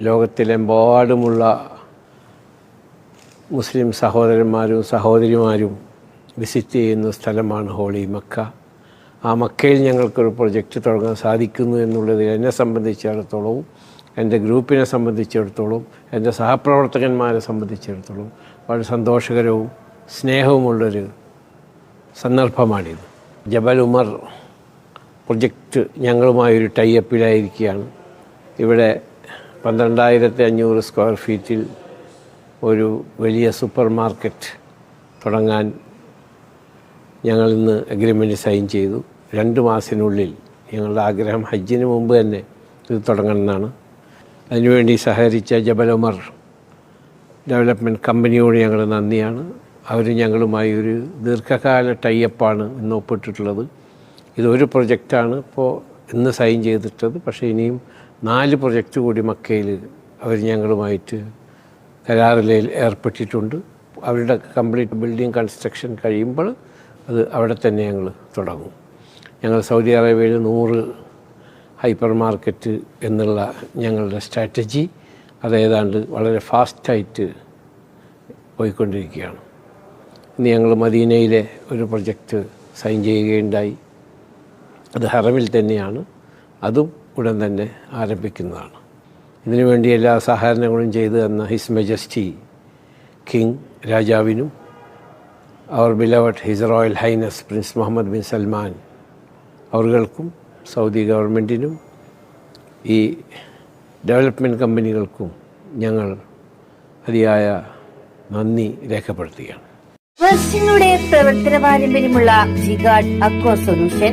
ലോകത്തിലെമ്പാടുമുള്ള മുസ്ലിം സഹോദരന്മാരും സഹോദരിമാരും വിസിറ്റ് ചെയ്യുന്ന സ്ഥലമാണ് ഹോളി മക്ക. ആ മക്കയിൽ ഞങ്ങൾക്കൊരു പ്രൊജക്റ്റ് തുടങ്ങാൻ സാധിക്കുന്നു എന്നുള്ളത് എന്നെ സംബന്ധിച്ചിടത്തോളവും എന്റെ ഗ്രൂപ്പിനെ സംബന്ധിച്ചിടത്തോളം എന്റെ സഹപ്രവർത്തകന്മാരെ സംബന്ധിച്ചിടത്തോളം വളരെ സന്തോഷകരവും സ്നേഹവുമുള്ളൊരു സന്ദർഭമാണിത്. ജബൽ ഉമർ പ്രൊജക്റ്റ് ഞങ്ങളുമായൊരു ടൈ അപ്പിലായിരിക്കുകയാണ്. ഇവിടെ പന്ത്രണ്ടായിരത്തി അഞ്ഞൂറ് സ്ക്വയർ ഫീറ്റിൽ ഒരു വലിയ സൂപ്പർ മാർക്കറ്റ് തുടങ്ങാൻ ഞങ്ങൾ ഇന്ന് അഗ്രിമെന്റ് സൈൻ ചെയ്തു. രണ്ട് മാസത്തിനുള്ളിൽ ഞങ്ങളുടെ ആഗ്രഹം ഹജ്ജിന് മുമ്പ് തന്നെ ഇത് തുടങ്ങണമെന്നാണ്. അതിനുവേണ്ടി സഹകരിച്ച ഉമർ ഡെവലപ്മെന്റ് കമ്പനിയോട് ഞങ്ങൾ നന്ദിയാണ്. അവർ ഞങ്ങളുമായി ഒരു ദീർഘകാല ടൈപ്പാണ് ഇന്ന് ഒപ്പിട്ടിട്ടുള്ളത്. ഇതൊരു പ്രൊജക്റ്റാണ് ഇപ്പോൾ ഇന്ന് സൈൻ ചെയ്തിട്ടത്. പക്ഷേ ഇനിയും നാല് പ്രൊജക്റ്റ് കൂടി മക്കയിൽ അവർ ഞങ്ങളുമായിട്ട് കരാറിൽ ഏർപ്പെട്ടിട്ടുണ്ട്. അവരുടെ കംപ്ലീറ്റ് ബിൽഡിംഗ് കൺസ്ട്രക്ഷൻ കഴിയുമ്പോൾ അത് അവിടെ തന്നെ ഞങ്ങൾ തുടങ്ങും. ഞങ്ങൾ സൗദി അറേബ്യയിൽ നൂറ് ഹൈപ്പർ മാർക്കറ്റ് എന്നുള്ള ഞങ്ങളുടെ സ്ട്രാറ്റജി അത് ഏതാണ്ട് വളരെ ഫാസ്റ്റായിട്ട് പോയിക്കൊണ്ടിരിക്കുകയാണ്. ഇന്ന് ഞങ്ങൾ മദീനയിലെ ഒരു പ്രൊജക്റ്റ് സൈൻ ചെയ്യുകയുണ്ടായി. അത് ഹറമിൽ തന്നെയാണ്. അതും ഉടൻ തന്നെ ആരംഭിക്കുന്നതാണ്. ഇതിനുവേണ്ടി എല്ലാ സഹകരണങ്ങളും ചെയ്തു തന്ന ഹിസ് മെജസ്റ്റി കിങ് രാജാവിനും അവർ beloved his royal highness prince Mohammed bin Salman അവർക്കും സൗദി ഗവൺമെന്റിനും ഈ ഡെവലപ്മെന്റ് കമ്പനികൾക്കും ഞങ്ങൾ അതിയായ നന്ദി രേഖപ്പെടുത്തുകയാണ്. പ്രവർത്തന പാരമ്പര്യമുള്ള അക്വ സൊല്യൂഷൻ